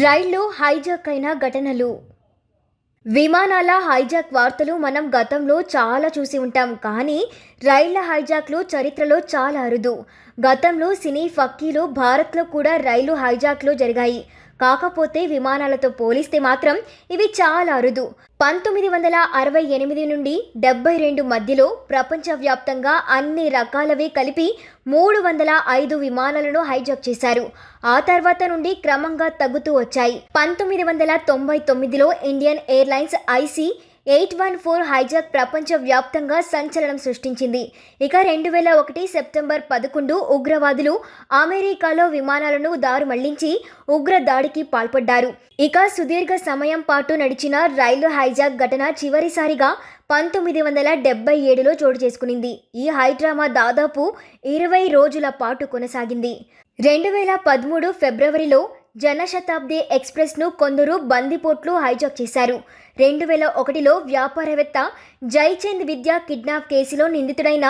రైళ్ళు హైజాక్ అయిన ఘటనలు. విమానాల హైజాక్ వార్తలు మనం గతంలో చాలా చూసి ఉంటాం. కానీ రైళ్ళ హైజాక్లు చరిత్రలో చాలా అరుదు. గతంలో సినీ ఫక్కీలు భారత్లో కూడా రైలు హైజాక్లు జరిగాయి. కాకపోతే విమానాలతో పోలిస్తే మాత్రం ఇవి చాలా అరుదు. పంతొమ్మిది వందల అరవై ఎనిమిది నుండి డెబ్బై రెండు మధ్యలో ప్రపంచవ్యాప్తంగా అన్ని రకాలవి కలిపి మూడు వందల ఐదు విమానాలను హైజాక్ చేశారు. ఆ తర్వాత నుండి క్రమంగా తగ్గుతూ వచ్చాయి. పంతొమ్మిది వందల తొంభై తొమ్మిదిలో Indian Airlines IC eight one four hijack ప్రపంచవ్యాప్తంగా సంచలనం సృష్టించింది. ఇక రెండు వేల ఒకటి సెప్టెంబర్ పదకొండు ఉగ్రవాదులు అమెరికాలో విమానాలను దారు మళ్ళించి ఉగ్ర దాడికి పాల్పడ్డారు. ఇక సుదీర్ఘ సమయం పాటు నడిచిన రైలు హైజాక్ ఘటన చివరిసారిగా పంతొమ్మిది వందల డెబ్బై ఏడులో చోటు చేసుకునింది. ఈ హైడ్రామా దాదాపు ఇరవై రోజుల పాటు కొనసాగింది. రెండు వేల పదమూడు ఫిబ్రవరిలో జనశతాబ్ది ఎక్స్ప్రెస్ను కొందరు బందిపోట్లు హైజాక్ చేశారు. రెండు వేల ఒకటిలో వ్యాపారవేత్త జైచంద్ విద్యా కిడ్నాప్ కేసులో నిందితుడైన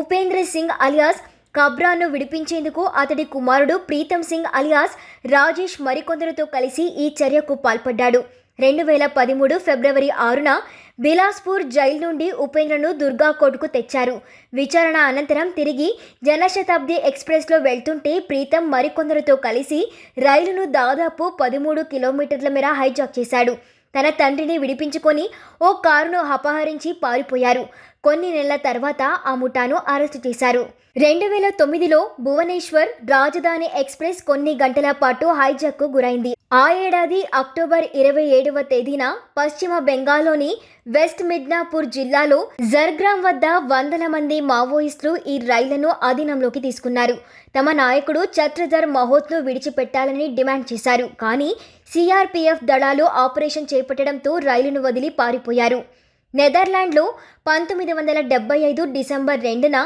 ఉపేంద్ర సింగ్ అలియాస్ కబ్రాను విడిపించేందుకు అతడి కుమారుడు ప్రీతం సింగ్ అలియాస్ రాజేష్ మరికొందరితో కలిసి ఈ చర్యకు పాల్పడ్డాడు. రెండు వేల పదమూడు ఫిబ్రవరి ఆరున బిలాస్పూర్ జైలు నుండి ఉపేంద్రను దుర్గా కోర్టుకు తెచ్చారు. విచారణ అనంతరం తిరిగి జనశతాబ్ది ఎక్స్ప్రెస్లో వెళ్తుంటే ప్రీతం మరికొందరితో కలిసి రైలును దాదాపు పదమూడు కిలోమీటర్ల మేర హైజాక్ చేశాడు. తన తండ్రిని విడిపించుకొని ఓ కారును అపహరించి పారిపోయారు. కొన్ని నెలల తర్వాత ఆ ముఠాను అరెస్టు చేశారు. రెండు వేల తొమ్మిదిలో భువనేశ్వర్ రాజధాని ఎక్స్ప్రెస్ కొన్ని గంటల పాటు హైజాక్కు గురైంది. ఆ ఏడాది అక్టోబర్ ఇరవై ఏడవ తేదీన పశ్చిమ బెంగాల్లోని వెస్ట్ మిడ్నాపూర్ జిల్లాలో జర్గ్రామ్ వద్ద వందల మంది మావోయిస్టులు ఈ రైళ్ళను ఆధీనంలోకి తీసుకున్నారు. తమ నాయకుడు ఛత్రధర్ మహోత్ను విడిచిపెట్టాలని డిమాండ్ చేశారు. కానీ సిఆర్పిఎఫ్ దళాలు ఆపరేషన్ చేపట్టడంతో రైలును వదిలి పారిపోయారు. నెదర్లాండ్లో పంతొమ్మిది వందల డెబ్బై ఐదు డిసెంబర్ రెండున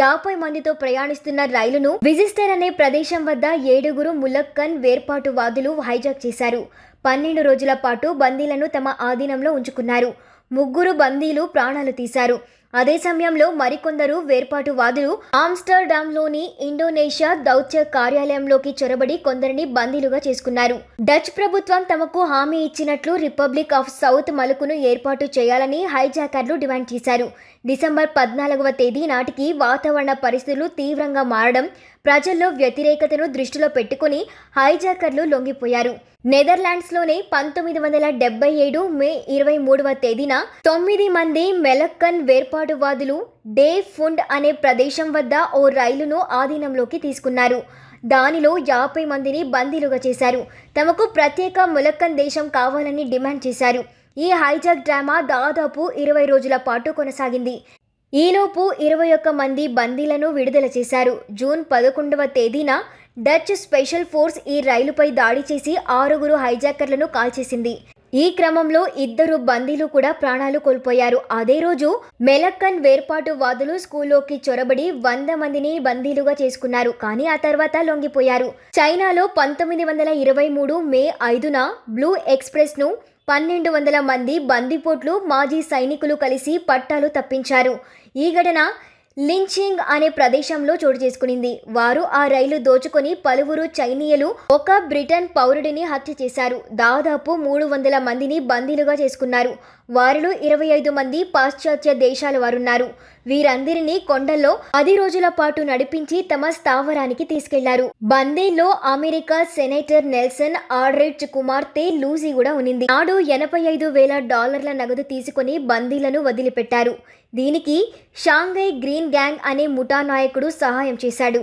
యాభై మందితో ప్రయాణిస్తున్న రైలును విజిస్టర్ అనే ప్రదేశం వద్ద ఏడుగురు ములక్కన్ వేర్పాటువాదులు హైజాక్ చేశారు. పన్నెండు రోజుల పాటు బందీలను తమ ఆధీనంలో ఉంచుకున్నారు. ముగ్గురు బందీలు ప్రాణాలు తీశారు. అదే సమయంలో మరికొందరు వేర్పాటువాదులు ఆమ్స్టర్డామ్లోని ఇండోనేషియా దౌత్య కార్యాలయంలోకి చొరబడి కొందరిని బందీలుగా చేసుకున్నారు. డచ్ ప్రభుత్వం తమకు హామీ ఇచ్చినట్లు రిపబ్లిక్ ఆఫ్ సౌత్ మలుకును ఏర్పాటు చేయాలని హైజాకర్లు డిమాండ్ చేశారు. డిసెంబర్ పద్నాలుగవ తేదీ నాటికి వాతావరణ పరిస్థితులు తీవ్రంగా మారడం ప్రజల్లో వ్యతిరేకతను దృష్టిలో పెట్టుకుని హైజాకర్లు లొంగిపోయారు. నెదర్లాండ్స్లోనే పంతొమ్మిది వందల డెబ్బై ఏడు మే ఇరవై మూడవ తేదీన తొమ్మిది మంది మెలక్కన్ వేర్పాటువాదులు డే ఫుండ్ అనే ప్రదేశం వద్ద ఓ రైలును ఆధీనంలోకి తీసుకున్నారు. దానిలో యాభై మందిని బందీలుగా చేశారు. తమకు ప్రత్యేక ములక్కన్ దేశం కావాలని డిమాండ్ చేశారు. ఈ హైజాక్ డ్రామా దాదాపు ఇరవై రోజుల పాటు కొనసాగింది. ఈలోపు ఇరవై ఒక్క మంది బందీలను విడుదల చేశారు. జూన్ పదకొండవ తేదీన డచ్ స్పెషల్ ఫోర్స్ ఈ రైలుపై దాడి చేసి ఆరుగురు హైజాకర్లను కాల్చేసింది. ఈ క్రమంలో ఇద్దరు బందీలు కూడా ప్రాణాలు కోల్పోయారు. అదే రోజు మెలక్కన్ వేర్పాటు వాదులు స్కూల్లోకి చొరబడి వంద మందిని బందీలుగా చేసుకున్నారు. కానీ ఆ తర్వాత లొంగిపోయారు. చైనాలో పంతొమ్మిది వందల ఇరవై మూడు మే ఐదున బ్లూ ఎక్స్ప్రెస్ను పన్నెండు వందల మంది బందిపోట్లు మాజీ సైనికులు కలిసి పట్టాలు తప్పించారు. ఈ ఘటన లించింగ్ అనే ప్రదేశంలో చోటు చేసుకునింది. వారు ఆ రైలు దోచుకొని పలువురు చైనీయులు ఒక బ్రిటన్ పౌరుడిని హత్య చేశారు. దాదాపు మూడు వందల మందిని బందీలుగా చేసుకున్నారు. వారిలో ఇరవై ఐదు మంది పాశ్చాత్య దేశాల వారున్నారు. వీరందరినీ కొండల్లో పది రోజుల పాటు నడిపించి తమ స్థావరానికి తీసుకెళ్ళారు. బందీల్లో అమెరికా సెనేటర్ నెల్సన్ ఆడ్రెడ్జ్ కుమార్తె లూజీ కూడా ఉనింది. నాడు ఎనభై ఐదు వేల డాలర్ల నగదు తీసుకుని బందీలను వదిలిపెట్టారు. దీనికి షాంఘై గ్రీన్ గ్యాంగ్ అనే ముఠా నాయకుడు సహాయం చేశాడు.